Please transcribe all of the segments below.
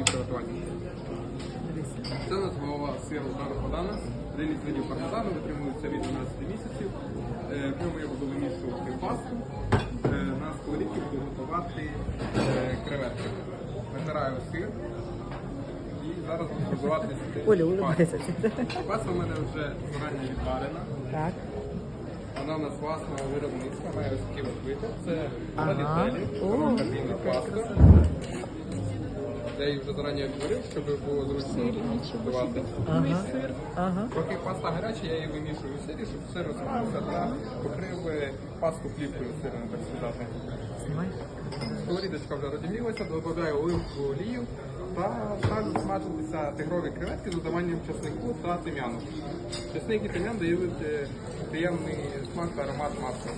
і приготування. Це у нас голова сиру Богдана. Реліз видів пармезану, витримується від 12 місяців. Е, В ньому я буду вимішувати пасту. Е, На сковорідці буду готувати е, креветки. Натираю сир. І зараз буду сюди Оля, улыбайся. Паста в мене вже зарані відварена. Так. Вона у нас власного виробництва, має ось от вигляд. Це Ага. О, паста. Я її вже зарані відварив, щоб було зручно готувати. Ага. Ага. Поки паста гаряча, я її вимішую у сирі, щоб все розмазався та покрив пасту плівкою сирною, так сказати. Знімай. Сковорідочка вже розімілася, додаю оливкову олію та ставлю смажитися тигрові креветки з додаванням чеснику та тим'яну. Чесник і тим'ян дають е, приємний смак та аромат маски.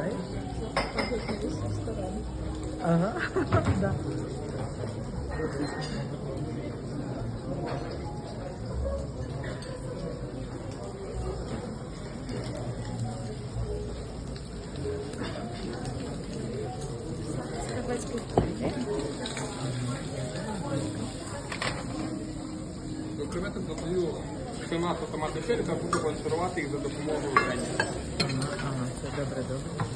Оля. Ага. Да. До креветок додаю шпинат та томати черрі та буду консервувати їх за допомогою. Ага, ага, все добре, добре.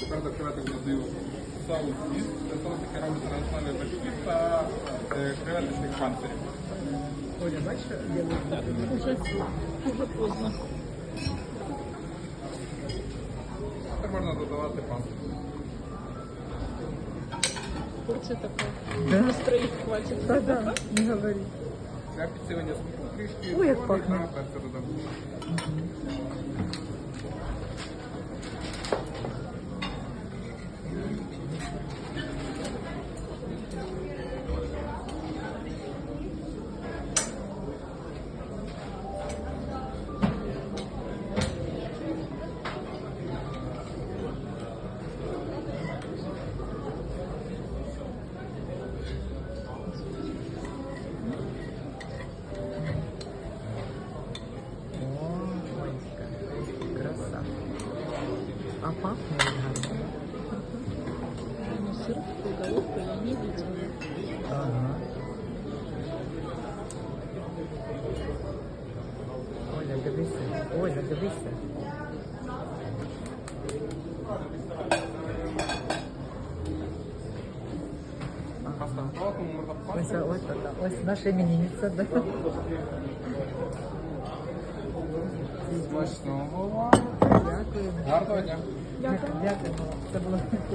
Тепер креветок додаю соус віз, це соус, який робиться на основі батьків та е, креветочних панцирів. Оля, бачиш, я люблю. Уже, уже поздно. Тепер можна додавати пасту. Порция такая. Да? На троих хватит. Да-да, не говори. Для підсилення смаку трішки Ой, як пахне. та перцю додам. А пахнет гарно. Ну, сыр, головку я не видела. Ага. Оля, дивися. Оля, дивися. Ось, ось, ось наша іменинниця. Да. Смачного. Дякую. Гарного дня. Дякую. Це було